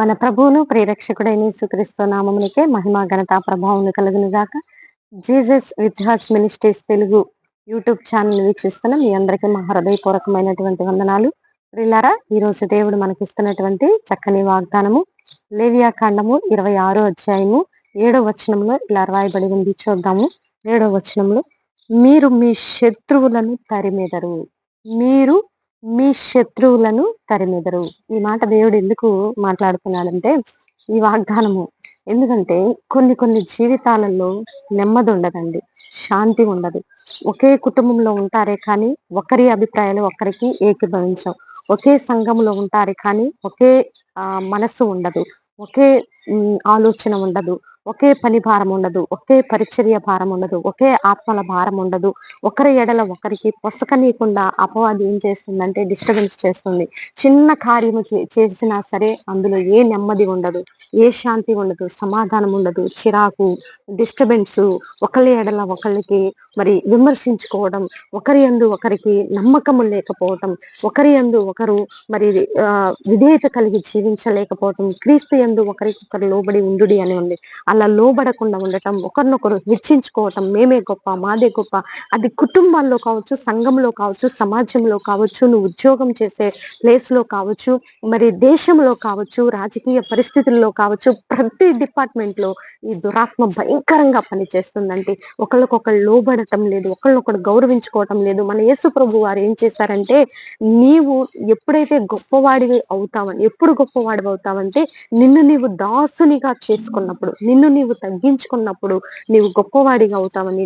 మన ప్రభువును ప్రేరక్షకుడైన సుక్రీస్తు నామమునికే మహిమ ఘనత ప్రభావం కలుగును గాక. Jesus with us ministries Telugu YouTube channel వీక్షిస్తున్న మీ అందరికీ మా హృదయపూర్వకమైనటువంటి వందనాలు. ప్రిల్లారా ఈ రోజు దేవుడు మనకిస్తున్నటువంటి చక్కని వాగ్దానము లేవియా ఖండము ఇరవై ఆరో అధ్యాయము ఏడో వచనంలో ఇలా రాయబడి ఉంది చూద్దాము. ఏడో వచనంలో మీరు మీ శత్రువులను తరిమెదరు. మీరు మీ శత్రువులను తరిమెదరు. ఈ మాట దేవుడు ఎందుకు మాట్లాడుతున్నాడంటే ఈ వాగ్దానము ఎందుకంటే కొన్ని కొన్ని జీవితాలలో నెమ్మది ఉండదండి శాంతి ఉండదు. ఒకే కుటుంబంలో ఉంటారే కానీ ఒకరి అభిప్రాయాలు ఒకరికి ఏకీభవించవు. ఒకే సంఘంలో ఉంటారే కానీ ఒకే మనస్సు ఉండదు. ఒకే ఆలోచన ఉండదు. ఒకే పని భారం ఉండదు ఒకే పరిచర్య భారం ఉండదు ఒకే ఆత్మల భారం ఉండదు. ఒకరి ఎడల ఒకరికి పొసకనీయకుండా అపవాది ఏం చేస్తుందంటే డిస్టర్బెన్స్ చేస్తుంది. చిన్న కార్యము చేసినా సరే అందులో ఏ నెమ్మది ఉండదు ఏ శాంతి ఉండదు సమాధానం ఉండదు చిరాకు డిస్టర్బెన్స్ ఒకరి ఎడల ఒకరికి మరి విమర్శించుకోవడం ఒకరి ఎందు ఒకరికి నమ్మకము లేకపోవటం ఒకరి ఎందు ఒకరు మరి విధేయత కలిగి జీవించలేకపోవటం క్రీస్తు ఎందు ఒకరికొకరు లోబడి ఉండు అని ఉంది. అలా లోబడకుండా ఉండటం ఒకరినొకరు హెచ్చించుకోవటం మేమే గొప్ప మాదే గొప్ప. అది కుటుంబాల్లో కావచ్చు సంఘంలో కావచ్చు సమాజంలో కావచ్చు నువ్వు ఉద్యోగం చేసే ప్లేస్లో కావచ్చు మరి దేశంలో కావచ్చు రాజకీయ పరిస్థితుల్లో కావచ్చు ప్రతి డిపార్ట్మెంట్లో ఈ దురాత్మ భయంకరంగా పనిచేస్తుందంటే ఒకళ్ళకొకళ్ళు లోబడటం లేదు ఒకళ్ళనొకరు గౌరవించుకోవటం లేదు. మన యేసు ప్రభు వారు ఏం చేశారంటే నీవు ఎప్పుడైతే గొప్పవాడివి అవుతావని ఎప్పుడు గొప్పవాడివి అవుతావంటే నిన్ను నీవు దాసునిగా చేసుకున్నప్పుడు నిన్ను నిన్ను నీవు తగ్గించుకున్నప్పుడు నీవు గొప్పవాడిగా అవుతావని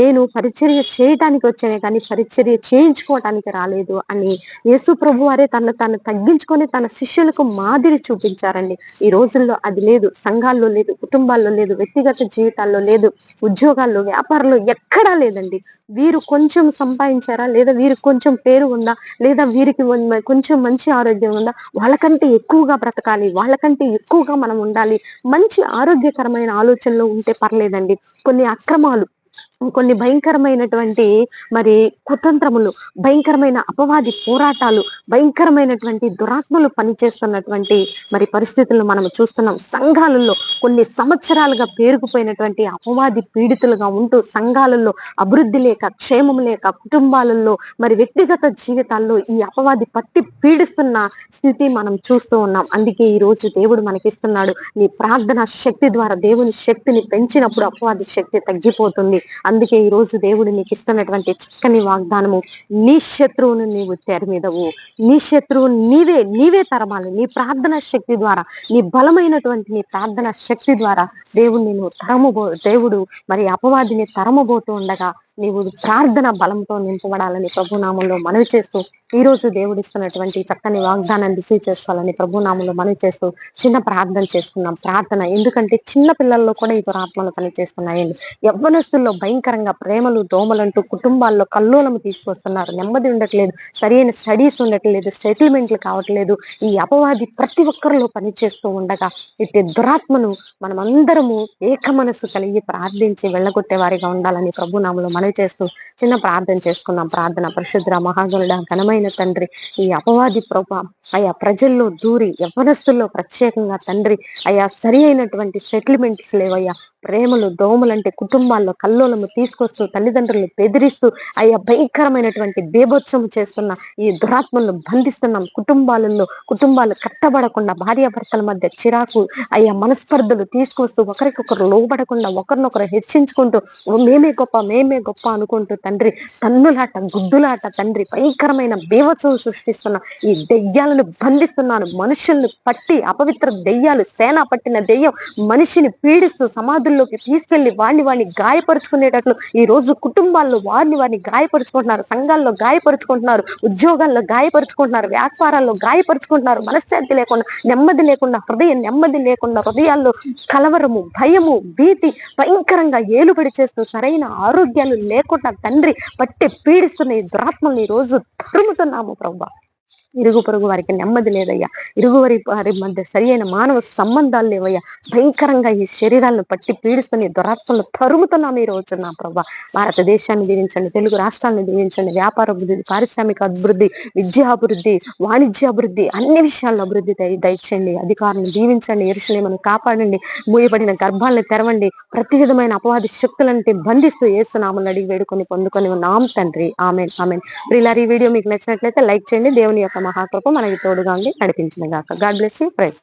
నేను పరిచర్య చేయటానికి వచ్చానే కానీ పరిచర్య చేయించుకోవటానికి రాలేదు అని యేసు ప్రభు వారే తన తను తగ్గించుకొని తన శిష్యులకు మాదిరి చూపించారండి. ఈ రోజుల్లో అది లేదు. సంఘాల్లో లేదు. కుటుంబాల్లో లేదు. వ్యక్తిగత జీవితాల్లో లేదు. ఉద్యోగాల్లో వ్యాపారంలో ఎక్కడా లేదండి. వీరు కొంచెం సంపాదించారా? లేదా వీరు కొంచెం పేరు ఉందా? లేదా వీరికి కొంచెం మంచి ఆరోగ్యం ఉందా? వాళ్ళకంటే ఎక్కువగా బ్రతకాలి. వాళ్ళకంటే ఎక్కువగా మనం ఉండాలి. మంచి ఆరోగ్య ఆరోగ్యకరమైన ఆలోచనలు ఉంటే పర్లేదండి. కొన్ని అక్రమాలు కొన్ని భయంకరమైనటువంటి మరి కుతంత్రములు భయంకరమైన అపవాది పోరాటాలు భయంకరమైనటువంటి దురాత్మలు పనిచేస్తున్నటువంటి మరి పరిస్థితులను మనం చూస్తున్నాం. సంఘాలలో కొన్ని సంవత్సరాలుగా పేరుకుపోయినటువంటి అపవాది పీడితులుగా ఉంటూ సంఘాలలో అభివృద్ధి లేక క్షేమం లేక కుటుంబాలలో మరి వ్యక్తిగత జీవితాల్లో ఈ అపవాది పట్టి పీడిస్తున్న స్థితి మనం చూస్తూ ఉన్నాం. అందుకే ఈ రోజు దేవుడు మనకిస్తున్నాడు. నీ ప్రార్థన శక్తి ద్వారా దేవుని శక్తిని పెంచినప్పుడు అపవాది శక్తి తగ్గిపోతుంది. అందుకే ఈ రోజు దేవుడు నీకు ఇస్తున్నటువంటి చక్కని వాగ్దానము నీ శత్రువును నీవు తెరమీదవు. నీ శత్రువు నీవే నీవే తరమాలి. నీ ప్రార్థన శక్తి ద్వారా నీ బలమైనటువంటి నీ ప్రార్థన శక్తి ద్వారా దేవుడు నేను తరమబో దేవుడు మరి అపవాదిని తరమబోతూ ఉండగా నీవు ప్రార్థన బలంతో నింపబడాలని ప్రభునామంలో మనవి చేస్తూ ఈ రోజు దేవుడిస్తున్నటువంటి చక్కని వాగ్దానాన్ని రిసీవ్ చేసుకోవాలని ప్రభునామంలో మనవి చేస్తూ చిన్న ప్రార్థన చేసుకున్నాం. ప్రార్థన ఎందుకంటే చిన్న పిల్లల్లో కూడా ఈ దురాత్మలు పనిచేస్తున్నాయండి. యవ్వనస్తుల్లో భయంకరంగా ప్రేమలు దోమలంటూ కుటుంబాల్లో కల్లోలము తీసుకొస్తున్నారు. నెమ్మది ఉండట్లేదు సరైన స్టడీస్ ఉండట్లేదు సెటిల్మెంట్లు కావట్లేదు. ఈ అపవాది ప్రతి ఒక్కరిలో పనిచేస్తూ ఉండగా ఇట్టి దురాత్మను మనమందరము ఏక మనసు కలిగి ప్రార్థించి వెళ్ళగొట్టే వారిగా ఉండాలని ప్రభునామంలో చేస్తూ చిన్న ప్రార్థన చేసుకున్నాం ప్రార్థన పరిశుద్ర మహాగరుడ ఘనమైన తండ్రి ఈ అపవాది ప్రభ అయా ప్రజల్లో దూరి యవనస్తుల్లో ప్రత్యేకంగా తండ్రి అయా సరి అయినటువంటి సెటిల్మెంట్స్ లేవయ్యా. ప్రేమలు దోమలంటే కుటుంబాల్లో కల్లోలము తీసుకొస్తూ తల్లిదండ్రులు బెదిరిస్తూ అయ్యా భయంకరమైనటువంటి బేభోత్సవం చేస్తున్న ఈ దురాత్మలను బంధిస్తున్నాం కుటుంబాలలో. కుటుంబాలు కట్టబడకుండా భార్యాభర్తల మధ్య చిరాకు అయ్యా మనస్పర్ధలు తీసుకొస్తూ ఒకరికొకరు లోబడకుండా ఒకరినొకరు హెచ్చించుకుంటూ మేమే గొప్ప మేమే గొప్ప అనుకుంటూ తండ్రి తన్నులాట గుద్దులాట తండ్రి భయంకరమైన బీభత్సవం సృష్టిస్తున్న ఈ దెయ్యాలను బంధిస్తున్నాను. మనుషుల్ని పట్టి అపవిత్ర దెయ్యాలు సేన పట్టిన దెయ్యం మనిషిని పీడిస్తూ సమాధులు లోకి తీసుకెళ్ళి వాడిని వాడిని గాయపరుచుకునేటట్లు ఈ రోజు కుటుంబాల్లో వారిని వారిని గాయపరుచుకుంటున్నారు సంఘాల్లో గాయపరుచుకుంటున్నారు ఉద్యోగాల్లో గాయపరుచుకుంటున్నారు వ్యాపారాల్లో గాయపరుచుకుంటున్నారు. మనశ్శాంతి లేకుండా నెమ్మది లేకుండా హృదయం నెమ్మది లేకుండా హృదయాల్లో కలవరము భయము భీతి భయంకరంగా ఏలుబడి చేస్తూ సరైన ఆరోగ్యాలు లేకుండా తండ్రి పట్టి పీడిస్తున్న ఈ దురాత్మల్ని ఈ రోజు తరుముతున్నాము ప్రభా. ఇరుగు పొరుగు వారికి నెమ్మది లేదయ్యా. ఇరుగు వారి వారి మధ్య సరి అయిన మానవ సంబంధాలు లేవయ్యా. భయంకరంగా ఈ శరీరాలను పట్టి పీడిస్తున్న దురాత్మలు తరుముతున్నాం ఈ రోజు నా ప్రభా. భారతదేశాన్ని దీవించండి తెలుగు రాష్ట్రాలను దీవించండి వ్యాపార అభివృద్ధి పారిశ్రామిక అభివృద్ధి విద్యాభివృద్ధి వాణిజ్యాభివృద్ధి అన్ని విషయాల్లో అభివృద్ధి దయచేయండి. అధికారులను దీవించండి ఎరుసలేమను కాపాడండి మూయబడిన గర్భాలను తెరవండి ప్రతి విధమైన అపవాది శక్తులంటే బంధిస్తూ ఏసునామని అడిగి వేడుకొని పొందుకొని ఉన్నాం తండ్రి. Amen amen. ప్రియులారు ఈ వీడియో మీకు నచ్చినట్లయితే లైక్ చేయండి దేవుని యొక్క మహాకృప మనకి తోడుగా ఉండి నడిపించిన గాక. God bless you price